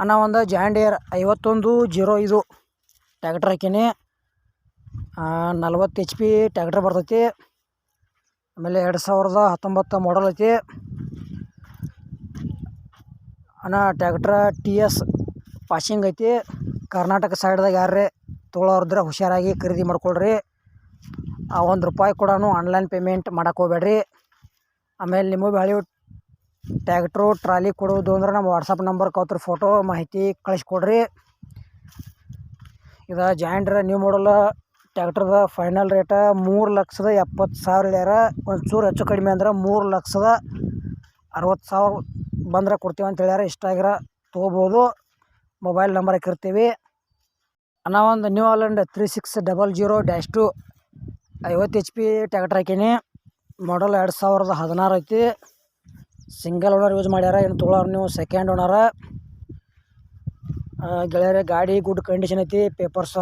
ಅಣ್ಣ ಒಂದು ಜಾಂಡಿಯರ್ ಐವತ್ತೊಂದು ಜೀರೋ ಇದು ಟ್ಯಾಕ್ಟ್ರ್ ಹಾಕೀನಿ. ನಲ್ವತ್ತು ಎಚ್ ಪಿ ಟ್ಯಾಕ್ಟ್ರ್ ಬರ್ತೈತಿ. ಆಮೇಲೆ ಎರಡು ಸಾವಿರದ ಹತ್ತೊಂಬತ್ತು ಮಾಡಲ್ ಐತಿ. ಅಣ್ಣ ಟ್ಯಾಕ್ಟ್ರ ಟಿ ಎಸ್ ಪಾಸಿಂಗ್ ಐತಿ. ಕರ್ನಾಟಕ ಸೈಡ್ದಾಗ ಯಾರೇ ತೊಗೊಳೋರಿದ್ರೆ ಹುಷಾರಾಗಿ ಖರೀದಿ ಮಾಡ್ಕೊಳ್ರಿ. ಆ ಒಂದು ರೂಪಾಯಿ ಕೂಡ ಆನ್ಲೈನ್ ಪೇಮೆಂಟ್ ಮಾಡೋಕ್ಕೆ ಹೋಗ್ಬೇಡ್ರಿ. ಆಮೇಲೆ ನಿಮಗೆ ಹಳೆ ಟ್ಯಾಕ್ಟ್ರು, ಟ್ರಾಲಿ ಕೊಡೋದು ಅಂದ್ರೆ ನಮ್ಮ ವಾಟ್ಸಪ್ ನಂಬರ್ ಕೌತ್ರ ಫೋಟೋ ಮಾಹಿತಿ ಕಳಿಸ್ಕೊಡ್ರಿ. ಇದು ಜಾಯಿಂಡ್ರ ನ್ಯೂ ಮಾಡಲ್ ಟ್ಯಾಕ್ಟ್ರದ ಫೈನಲ್ ರೇಟ ಮೂರು ಲಕ್ಷದ ಎಪ್ಪತ್ತು ಸಾವಿರ ಹೇಳ್ಯಾರ. ಒಂಚೂರು ಹೆಚ್ಚು ಕಡಿಮೆ ಅಂದ್ರೆ ಮೂರು ಲಕ್ಷದ ಅರವತ್ತು ಸಾವಿರ ಬಂದ್ರೆ ಕೊಡ್ತೀವಿ ಅಂತ ಹೇಳ್ಯಾರ. ಇಷ್ಟ ಆಗ್ಯಾರ ತೊಗೋಬೋದು. ಮೊಬೈಲ್ ನಂಬರ್ ಹಾಕಿರ್ತೀವಿ. ನಾವೊಂದು ಒಂದು New Holland three six double zero dash two ಐವತ್ತು ಎಚ್ ಪಿ ಟ್ಯಾಕ್ಟ್ರ್ ಹಾಕೀನಿ. ಮಾಡಲ್ ಎರಡು ಸಾವಿರದ ಹದಿನಾರು ಐತಿ. ಸಿಂಗಲ್ ಓನರ್ ಯೂಸ್ ಮಾಡ್ಯಾರ ಏನು ತೊಗೊಳೋರು ನೀವು ಸೆಕೆಂಡ್ ಓನರ ಗೆಳೆಯರೆ, ಗಾಡಿ ಗುಡ್ ಕಂಡೀಷನ್ ಐತಿ ಪೇಪರ್ಸ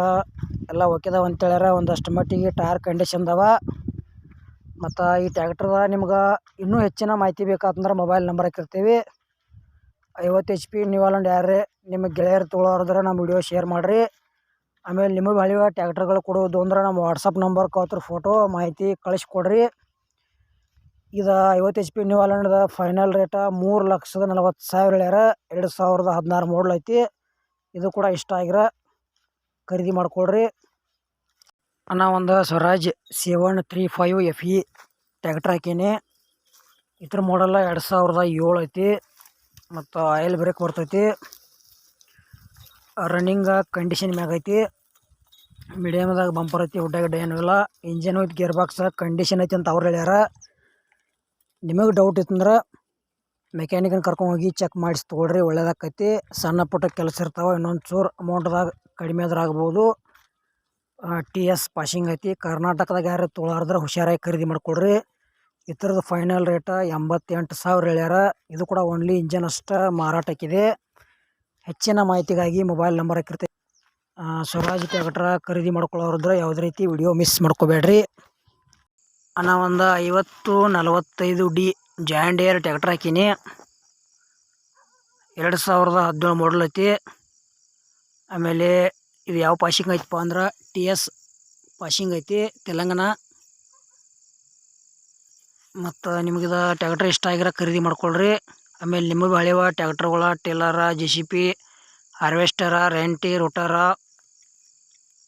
ಎಲ್ಲ ಓಕೆದಾವ ಅಂತ ಹೇಳ್ಯಾರ. ಒಂದಷ್ಟು ಮಟ್ಟಿಗೆ ಟೈರ್ ಕಂಡೀಷನ್ ಅದಾವ. ಮತ್ತು ಈ ಟ್ಯಾಕ್ಟ್ರದ ನಿಮ್ಗೆ ಇನ್ನೂ ಹೆಚ್ಚಿನ ಮಾಹಿತಿ ಬೇಕಾತಂದ್ರೆ ಮೊಬೈಲ್ ನಂಬರ್ ಹಾಕಿರ್ತೀವಿ. ಐವತ್ತು ಎಚ್ ಪಿ ನ್ಯೂ ಅಲ್ಲೊಂದು ಯಾರೇ ನಿಮ್ಮ ಗೆಳೆಯರು ತೊಗೊಳೋರಿದ್ರೆ ನಮ್ಮ ವಿಡಿಯೋ ಶೇರ್ ಮಾಡಿರಿ. ಆಮೇಲೆ ನಿಮಗೆ ಹಳಿವ ಟ್ಯಾಕ್ಟ್ರ್ಗಳು ಕೊಡೋದು ಅಂದ್ರೆ ನಮ್ಮ ವಾಟ್ಸಪ್ ನಂಬರ್ ಅವತ್ರ ಫೋಟೋ ಮಾಹಿತಿ ಕಳಿಸ್ಕೊಡ್ರಿ ಇದು ಐವತ್ತು ಎಚ್ ಪಿ ನ್ಯೂ ಹಾಲೆಂಡ್ದ ಫೈನಲ್ ರೇಟ ಮೂರು ಲಕ್ಷದ ನಲವತ್ತು ಸಾವಿರ ಹೇಳ್ಯಾರ ಎರಡು ಸಾವಿರದ ಹದಿನಾರು ಮಾಡಲ್ ಐತಿ. ಇದು ಕೂಡ ಇಷ್ಟ ಆಗಿರ ಖರೀದಿ ಮಾಡಿಕೊಡ್ರಿ. ಅಣ್ಣ, ಒಂದು Swaraj seven three five F E tractor ಹಾಕೀನಿ. ಇದ್ರ ಮಾಡಲ್ಲ ಎರಡು ಸಾವಿರದ ಏಳು ಐತಿ ಮತ್ತು ಆಯಿಲ್ ಬ್ರೇಕ್ ಬರ್ತೈತಿ. ರನ್ನಿಂಗ ಕಂಡೀಷನ್ ಮ್ಯಾಗ ಐತಿ. ಮೀಡಿಯಮ್ದಾಗ ಬಂಪರ್ ಐತಿ ಹುಡ್ಡ ಏನೂ ಇಲ್ಲ engine with gear box condition ಐತಿ ಅಂತ ಅವ್ರು ಹೇಳ್ಯಾರ ನಿಮಗೆ ಡೌಟ್ ಇತ್ತಂದ್ರೆ ಮೆಕ್ಯಾನಿಕನ್ ಕರ್ಕೊಂಡು ಹೋಗಿ ಚೆಕ್ ಮಾಡಿಸಿ ತೊಗೊಳ್ರಿ, ಒಳ್ಳೇದಾಕೈತಿ. ಸಣ್ಣ ಪುಟ್ಟ ಕೆಲಸ ಇರ್ತಾವೆ, ಇನ್ನೊಂದು ಚೂರು ಅಮೌಂಟ್ದಾಗ ಕಡಿಮೆ ಆದ್ರೆ ಆಗ್ಬೋದು. ಟಿ ಎಸ್ ಪಾಸಿಂಗ್ ಐತಿ. ಕರ್ನಾಟಕದಾಗ ಯಾರು ತೊಗೊಳಾರ್ದ್ರೆ ಹುಷಾರಾಗಿ ಖರೀದಿ ಮಾಡ್ಕೊಳ್ರಿ ಇದ್ರದ್ದು ಫೈನಲ್ ರೇಟ ಎಂಬತ್ತೆಂಟು ಸಾವಿರ ಹೇಳ್ಯಾರ. ಇದು ಕೂಡ ಓನ್ಲಿ ಇಂಜನ್ ಅಷ್ಟೇ ಮಾರಾಟಕ್ಕಿದೆ ಹೆಚ್ಚಿನ ಮಾಹಿತಿಗಾಗಿ ಮೊಬೈಲ್ ನಂಬರ್ ಹಾಕಿರ್ತೀವಿ. ಸ್ವರಾಜ್ ಟ್ಯಾಕ್ಟ್ರ ಖರೀದಿ ಮಾಡ್ಕೊಳ್ಳೋರಿದ್ರೆ ಯಾವುದೇ ರೀತಿ ವಿಡಿಯೋ ಮಿಸ್ ಮಾಡ್ಕೋಬೇಡ್ರಿ. ಅಣ್ಣ ಒಂದು ಐವತ್ತು ನಲವತ್ತೈದು ಡಿ ಜಾಂಡಿಯರ್ ಟ್ಯಾಕ್ಟ್ರ್ ಹಾಕೀನಿ. ಎರಡು ಸಾವಿರದ ಹದಿನೇಳು ಮಾಡಲ್ ಐತಿ. ಆಮೇಲೆ ಇದು ಯಾವ ಪಾಶಿಂಗ್ ಐತಪ್ಪ ಅಂದ್ರೆ ಟಿ ಎಸ್ ಪಾಶಿಂಗ್ ಐತಿ ತೆಲಂಗಾಣ. ಮತ್ತು ನಿಮಗಿದು ಟ್ಯಾಕ್ಟ್ರ್ ಇಷ್ಟ ಆಗಿರೋ ಖರೀದಿ ಮಾಡ್ಕೊಳ್ರಿ. ಆಮೇಲೆ ನಿಮಗೆ ಹಳೆವ ಟ್ಯಾಕ್ಟ್ರ್ಗಳ trailer J C B harvester ರೆಂಟಿ ರೋಟರ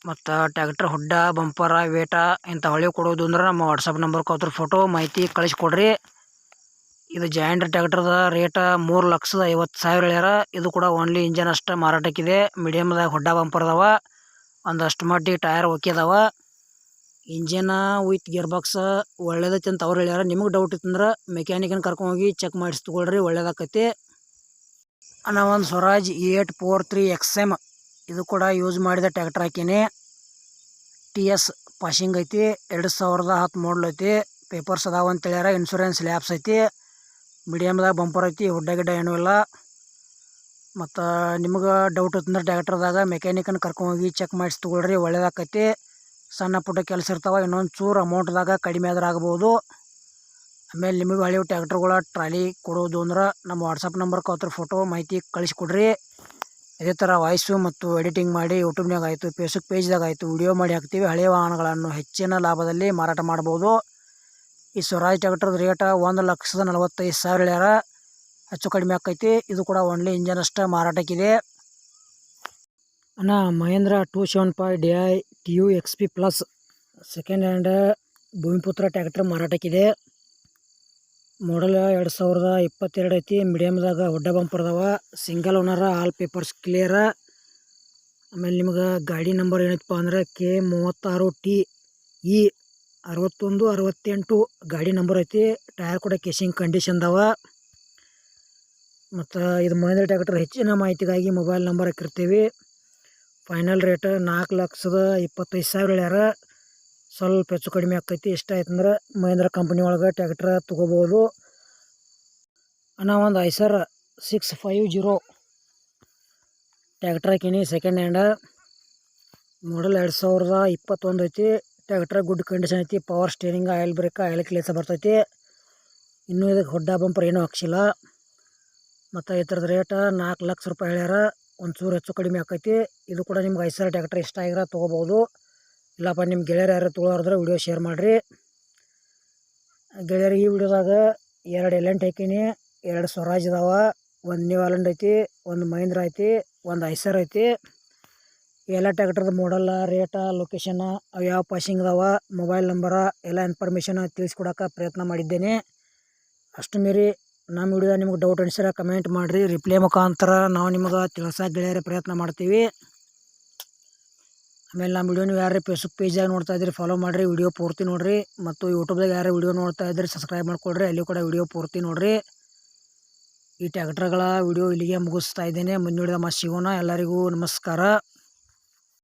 ಮತ್ತು ಟ್ಯಾಕ್ಟ್ರ್ ಹುಡ್ಡ, ಬಂಪರ, ವೇಟ ಇಂಥ ಹೊಳೆ ಕೊಡೋದು ಅಂದ್ರೆ ನಮ್ಮ ವಾಟ್ಸಪ್ ನಂಬರ್ ಅದ್ರ ಫೋಟೋ ಮಾಹಿತಿ ಕಳಿಸ್ಕೊಡ್ರಿ ಇದು ಜಾಯಿಂಟ್ ಟ್ಯಾಕ್ಟ್ರದ ರೇಟ ಮೂರು ಲಕ್ಷದ ಐವತ್ತು ಸಾವಿರ ಹೇಳ್ಯಾರ. ಇದು ಕೂಡ ಓನ್ಲಿ ಇಂಜನ್ ಅಷ್ಟು ಮಾರಾಟಕ್ಕಿದೆ ಮೀಡಿಯಮ್ದಾಗ ಹುಡ್ಡ, ಬಂಪರ್ ಅದಾವ. ಒಂದಷ್ಟು ಮಟ್ಟಿಗೆ ಟೈರ್ ಓಕೆ ಅದಾವ. ಇಂಜಿನ ವಿತ್ ಗೇರ್ ಬಾಕ್ಸ್ ಒಳ್ಳೇದೈತಿ ಅಂತ ಅವ್ರು ಹೇಳ್ಯಾರ. ನಿಮಗೆ ಡೌಟ್ ಇತ್ತಂದ್ರೆ ಮೆಕ್ಯಾನಿಕನ್ ಕರ್ಕೊಂಡು ಹೋಗಿ ಚೆಕ್ ಮಾಡಿಸಿ ತಗೊಳ್ರಿ, ಒಳ್ಳೇದಾಕೈತಿ. ನಾವೊಂದು Swaraj eight four three X M ಇದು ಕೂಡ ಯೂಸ್ ಮಾಡಿದ ಟ್ಯಾಕ್ಟ್ರ್ ಹಾಕೀನಿ. ಟಿ ಎಸ್ ಪಾಶಿಂಗ್ ಐತಿ, ಎರಡು ಸಾವಿರದ ಹತ್ತು ಮಾಡಲ್ ಐತಿ. ಪೇಪರ್ಸ್ ಅದಾವ ಅಂತ ಹೇಳ್ಯಾರ ಇನ್ಶೂರೆನ್ಸ್ ಲ್ಯಾಬ್ಸ್ ಐತಿ. ಮೀಡಿಯಮ್ದಾಗ ಬಂಪರ್ ಐತಿ, ಹುಡ್ಡ ಗಿಡ್ಡ ಏನೂ ಇಲ್ಲ. ಮತ್ತು ನಿಮ್ಗೆ ಡೌಟ್ ಇತ್ತಂದ್ರೆ ಟ್ಯಾಕ್ಟ್ರದಾಗ ಮೆಕ್ಯಾನಿಕನ್ ಕರ್ಕೊಂಡೋಗಿ ಚೆಕ್ ಮಾಡಿಸಿ ತೊಗೊಳ್ರಿ, ಒಳ್ಳೇದಾಕೈತಿ. ಸಣ್ಣ ಪುಟ್ಟ ಕೆಲಸ ಇರ್ತಾವೆ, ಇನ್ನೊಂದು ಚೂರು ಅಮೌಂಟ್ದಾಗ ಕಡಿಮೆ ಆದ್ರೆ ಆಗ್ಬೋದು. ಆಮೇಲೆ ನಿಮಗೆ ಹಳೆಯ ಟ್ಯಾಕ್ಟರ್ಗಳ ಟ್ರಾಲಿ ಕೊಡೋದು ಅಂದ್ರೆ ನಮ್ಮ ವಾಟ್ಸಪ್ ನಂಬರ್ ಕೋತ್ರ ಫೋಟೋ ಮಾಹಿತಿ ಕಳಿಸ್ಕೊಡ್ರಿ ಇದೇ ಥರ ವಾಯ್ಸು ಮತ್ತು ಎಡಿಟಿಂಗ್ ಮಾಡಿ ಯೂಟ್ಯೂಬ್ನಾಗ ಆಯಿತು ಫೇಸ್ಬುಕ್ ಪೇಜ್ದಾಗ ಆಯಿತು, ವಿಡಿಯೋ ಮಾಡಿ ಹಾಕ್ತೀವಿ. ಹಳೆಯ ವಾಹನಗಳನ್ನು ಹೆಚ್ಚಿನ ಲಾಭದಲ್ಲಿ ಮಾರಾಟ ಮಾಡ್ಬೋದು. ಈ ಸ್ವರಾಜ್ ಟ್ಯಾಕ್ಟ್ರದ ರೇಟ ಒಂದು ಲಕ್ಷದ ನಲವತ್ತೈದು ಸಾವಿರ ಹೇಳ್ಯಾರ. ಹೆಚ್ಚು ಕಡಿಮೆ ಆಕೈತಿ. ಇದು ಕೂಡ ಓನ್ಲಿ ಇಂಜನ್ ಅಷ್ಟೇ ಮಾರಾಟಕ್ಕಿದೆ. ಅಣ್ಣ, Mahindra two seven five D I T U X P plus second hand Bhoomiputra tractor ಮಾರಾಟಕ್ಕಿದೆ. Model ಎರಡು ಸಾವಿರದ ಇಪ್ಪತ್ತೆರಡು ಐತಿ. ಮೀಡಿಯಮ್ದಾಗ ಒಡ್ಡ ಬಂಪರ್ ಅದಾವ. ಸಿಂಗಲ್ ಓನರ ಆಲ್ ಪೇಪರ್ಸ್ ಕ್ಲಿಯರ ಆಮೇಲೆ ನಿಮ್ಗೆ ಗಾಡಿ ನಂಬರ್ ಏನೈತಪ್ಪ ಅಂದ್ರೆ ಕೆ ಮೂವತ್ತಾರು ಟಿ ಇ ಅರವತ್ತೊಂದು, ಅರವತ್ತೆಂಟು ಗಾಡಿ ನಂಬರ್ ಐತಿ. ಟೈರ್ ಕೂಡ ಕೇಸಿಂಗ್ ಕಂಡೀಷನ್ ಅದಾವ. ಮತ್ತು ಇದು ಮಹೇಂದ್ರ ಟ್ಯಾಕ್ಟರ್ ಹೆಚ್ಚಿನ ಮಾಹಿತಿಗಾಗಿ ಮೊಬೈಲ್ ನಂಬರ್ ಹಾಕಿರ್ತೀವಿ. ಫೈನಲ್ ರೇಟ್ ನಾಲ್ಕು ಲಕ್ಷದ ಇಪ್ಪತ್ತೈದು ಸಾವಿರ ಹೇಳ್ಯಾರ. ಸ್ವಲ್ಪ ಹೆಚ್ಚು ಕಡಿಮೆ ಆಕೈತಿ. ಇಷ್ಟ ಆಯ್ತಂದ್ರೆ ಮಹೇಂದ್ರ ಕಂಪ್ನಿ ಒಳಗೆ ಟ್ಯಾಕ್ಟ್ರ ತೊಗೋಬೋದು. ಒಂದು Eicher six five zero tractor ಹಾಕೀನಿ. Second hand model ಎರಡು ಸಾವಿರದ ಇಪ್ಪತ್ತೊಂದು ಐತಿ. ಟ್ಯಾಕ್ಟ್ರ್ ಗುಡ್ ಕಂಡೀಷನ್ ಐತಿ. Power steering oil brake oil ಕ್ಲೇಸ ಬರ್ತೈತಿ. ಇನ್ನೂ ಇದಕ್ಕೆ ಹೊಡ್ಡ ಬಂಪರ್ ಏನೂ ಹಾಕ್ಸಿಲ್ಲ. ಮತ್ತು ಥರದ ರೇಟ ನಾಲ್ಕು ಲಕ್ಷ ರೂಪಾಯಿ ಹೇಳ್ಯಾರ. ಒಂಚೂರು ಹೆಚ್ಚು ಕಡಿಮೆ ಆಕೈತಿ. ಇದು ಕೂಡ ನಿಮ್ಗೆ ಐಸರ್ ಟ್ಯಾಕ್ಟ್ರ್ ಇಷ್ಟ ಆಗಿರೋ ತೊಗೋಬೋದು. ಇಲ್ಲಪ್ಪ ನಿಮ್ಮ ಗೆಳೆಯರು ಯಾರು ತೊಳೋರಿದ್ರೆ ವಿಡಿಯೋ ಶೇರ್ ಮಾಡಿರಿ. ಗೆಳೆಯರು ಈ ವಿಡಿಯೋದಾಗ ಎರಡು ಎಲೆಂಟ್ ಹಾಕೀನಿ ಎರಡು ಸ್ವರಾಜ್ ಇದಾವ ಒಂದು ನ್ಯೂ ಆಲೆಂಡ್ ಐತಿ, ಒಂದು ಮಹೇಂದ್ರ ಐತಿ, ಒಂದು ಐಸರ್ ಐತಿ. ಎಲ್ಲ ಟ್ಯಾಕ್ಟ್ರದ ಮಾಡಲ್ಲ ರೇಟ ಲೊಕೇಶನ್ ಅವು ಯಾವ ಪಾಸಿಂಗ್ ಇದಾವ ಮೊಬೈಲ್ ನಂಬರ ಎಲ್ಲ ಇನ್ಫಾರ್ಮೇಷನ್ ತಿಳಿಸ್ಕೊಡೋಕೆ ಪ್ರಯತ್ನ ಮಾಡಿದ್ದೇನೆ. ಅಷ್ಟು ಮೀರಿ ನಮ್ಮ ವಿಡಿಯೋ ನಿಮ್ಗೆ ಡೌಟ್ ಅನಿಸಿರ ಕಮೆಂಟ್ ಮಾಡಿರಿ. ರಿಪ್ಲೈ ಮುಖಾಂತರ ನಾವು ನಿಮಗೆ ತಿಳಿಸೋಕೆ ಗೆಳೆಯರ ಪ್ರಯತ್ನ ಮಾಡ್ತೀವಿ. ಆಮೇಲೆ ನಮ್ಮ ವೀಡಿಯೋನ ಯಾರು ಫೇಸ್ಬುಕ್ ಪೇಜಾಗ ನೋಡ್ತಾ ಇದ್ರೆ ಫಾಲೋ ಮಾಡಿರಿ, ವಿಡಿಯೋ ಪೂರ್ತಿ ನೋಡಿರಿ ಮತ್ತು ಯೂಟ್ಯೂಬ್ದಾಗ ಯಾರು ವಿಡಿಯೋ ನೋಡ್ತಾ ಇದ್ರೆ ಸಬ್ಸ್ಕ್ರೈಬ್ ಮಾಡ್ಕೊಳ್ರಿ ಅಲ್ಲಿ ಕೂಡ ವೀಡಿಯೋ ಪೂರ್ತಿ ನೋಡಿರಿ. ಈ ಟ್ಯಾಕ್ಟ್ರ್ಗಳ ವಿಡಿಯೋ ಇಲ್ಲಿಗೆ ಮುಗಿಸ್ತಾ ಇದ್ದೇನೆ. ಮತ್ತೆ ಸಿಗೋಣ. ಎಲ್ಲರಿಗೂ ನಮಸ್ಕಾರ.